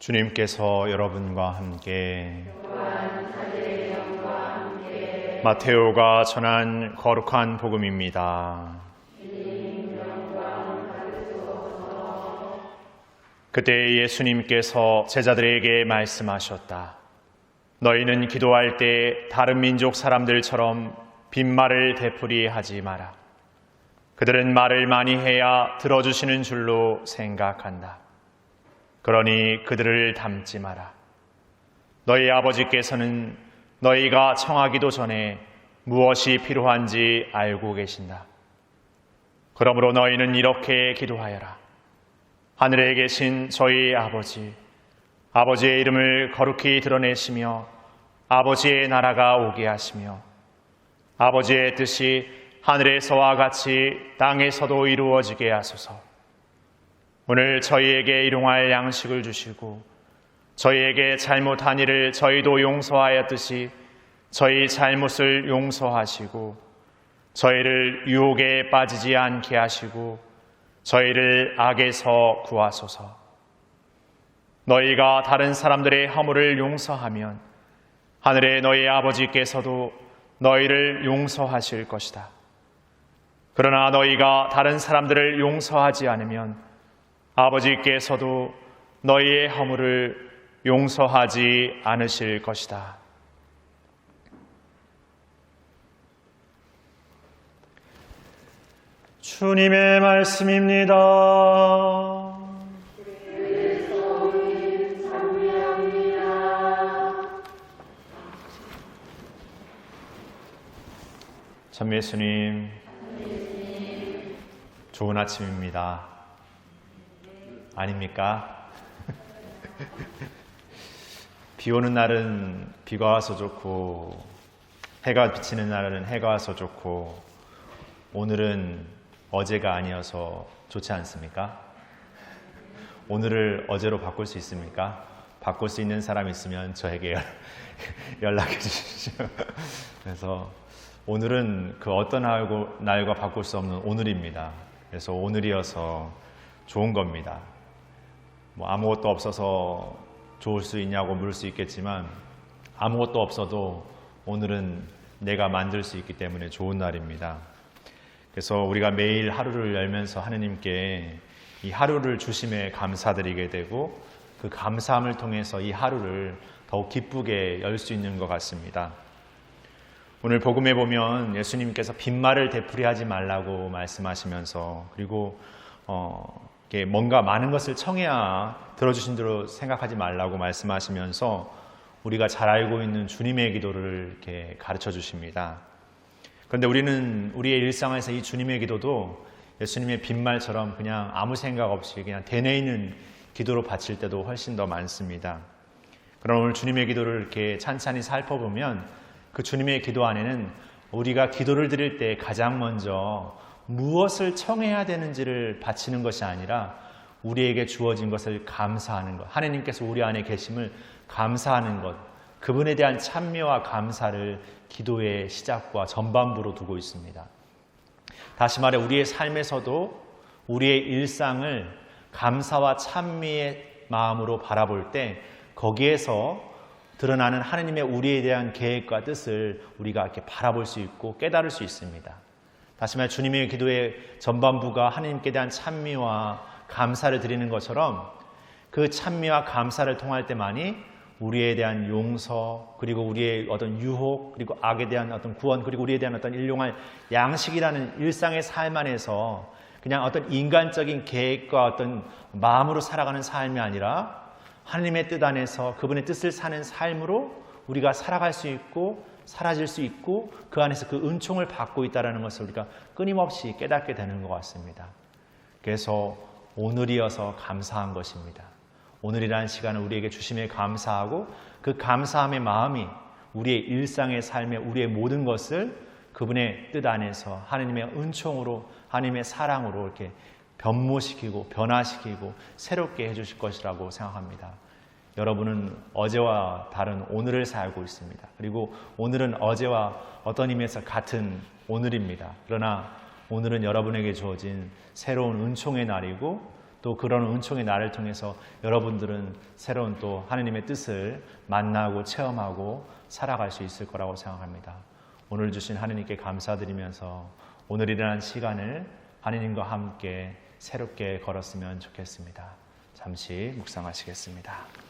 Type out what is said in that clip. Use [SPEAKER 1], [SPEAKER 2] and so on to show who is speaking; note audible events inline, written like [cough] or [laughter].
[SPEAKER 1] 주님께서 여러분과 함께 마테오가 전한 거룩한 복음입니다. 그때 예수님께서 제자들에게 말씀하셨다. 너희는 기도할 때 다른 민족 사람들처럼 빈말을 되풀이 하지 마라. 그들은 말을 많이 해야 들어주시는 줄로 생각한다. 그러니 그들을 닮지 마라. 너희 아버지께서는 너희가 청하기도 전에 무엇이 필요한지 알고 계신다. 그러므로 너희는 이렇게 기도하여라. 하늘에 계신 저희 아버지, 아버지의 이름을 거룩히 드러내시며 아버지의 나라가 오게 하시며 아버지의 뜻이 하늘에서와 같이 땅에서도 이루어지게 하소서. 오늘 저희에게 일용할 양식을 주시고 저희에게 잘못한 일을 저희도 용서하였듯이 저희 잘못을 용서하시고 저희를 유혹에 빠지지 않게 하시고 저희를 악에서 구하소서. 너희가 다른 사람들의 허물을 용서하면 하늘의 너희 아버지께서도 너희를 용서하실 것이다. 그러나 너희가 다른 사람들을 용서하지 않으면 아버지께서도 너희의 허물을 용서하지 않으실 것이다. 주님의 말씀입니다. 참 예수님, 좋은 아침입니다. 아닙니까? [laughs] 비 오는 날은 비가 와서 좋고, 해가 비치는 날은 해가 와서 좋고, 오늘은 어제가 아니어서 좋지 않습니까? 오늘을 어제로 바꿀 수 있습니까? 바꿀 수 있는 사람 있으면 저에게 [laughs] 연락해 주시죠. [laughs] 그래서 오늘은 그 어떤 날과 바꿀 수 없는 오늘입니다. 그래서 오늘이어서 좋은 겁니다. 뭐 아무것도 없어서 좋을 수 있냐고 물을 수 있겠지만 아무것도 없어도 오늘은 내가 만들 수 있기 때문에 좋은 날입니다. 그래서 우리가 매일 하루를 열면서 하느님께 이 하루를 주심에 감사드리게 되고 그 감사함을 통해서 이 하루를 더욱 기쁘게 열 수 있는 것 같습니다. 오늘 복음에 보면 예수님께서 빈말을 되풀이하지 말라고 말씀하시면서 그리고 어, 뭔가 많은 것을 청해야 들어주신 대로 생각하지 말라고 말씀하시면서 우리가 잘 알고 있는 주님의 기도를 이렇게 가르쳐 주십니다. 그런데 우리는 우리의 일상에서 이 주님의 기도도 예수님의 빈말처럼 그냥 아무 생각 없이 그냥 있는 기도로 바칠 때도 훨씬 더 많습니다. 그럼 오늘 주님의 기도를 이렇게 찬찬히 살펴보면 그 주님의 기도 안에는 우리가 기도를 드릴 때 가장 먼저 무엇을 청해야 되는지를 바치는 것이 아니라 우리에게 주어진 것을 감사하는 것. 하나님께서 우리 안에 계심을 감사하는 것. 그분에 대한 찬미와 감사를 기도의 시작과 전반부로 두고 있습니다. 다시 말해 우리의 삶에서도 우리의 일상을 감사와 찬미의 마음으로 바라볼 때 거기에서 드러나는 하나님의 우리에 대한 계획과 뜻을 우리가 이렇게 바라볼 수 있고 깨달을 수 있습니다. 다시 말해 주님의 기도의 전반부가 하나님께 대한 찬미와 감사를 드리는 것처럼 그 찬미와 감사를 통할 때만이 우리에 대한 용서 그리고 우리의 어떤 유혹 그리고 악에 대한 어떤 구원 그리고 우리에 대한 어떤 일용할 양식이라는 일상의 삶 안에서 그냥 어떤 인간적인 계획과 어떤 마음으로 살아가는 삶이 아니라 하나님의 뜻 안에서 그분의 뜻을 사는 삶으로 우리가 살아갈 수 있고 사라질 수 있고 그 안에서 그 은총을 받고 있다는 것을 우리가 끊임없이 깨닫게 되는 것 같습니다. 그래서 오늘이어서 감사한 것입니다. 오늘이라는 시간을 우리에게 주심에 감사하고 그 감사함의 마음이 우리의 일상의 삶에 우리의 모든 것을 그분의 뜻 안에서 하느님의 은총으로 하느님의 사랑으로 이렇게 변모시키고 변화시키고 새롭게 해주실 것이라고 생각합니다. 여러분은 어제와 다른 오늘을 살고 있습니다. 그리고 오늘은 어제와 어떤 의미에서 같은 오늘입니다. 그러나 오늘은 여러분에게 주어진 새로운 은총의 날이고 또 그런 은총의 날을 통해서 여러분들은 새로운 또 하느님의 뜻을 만나고 체험하고 살아갈 수 있을 거라고 생각합니다. 오늘 주신 하느님께 감사드리면서 오늘 일어난 시간을 하느님과 함께 새롭게 걸었으면 좋겠습니다. 잠시 묵상하시겠습니다.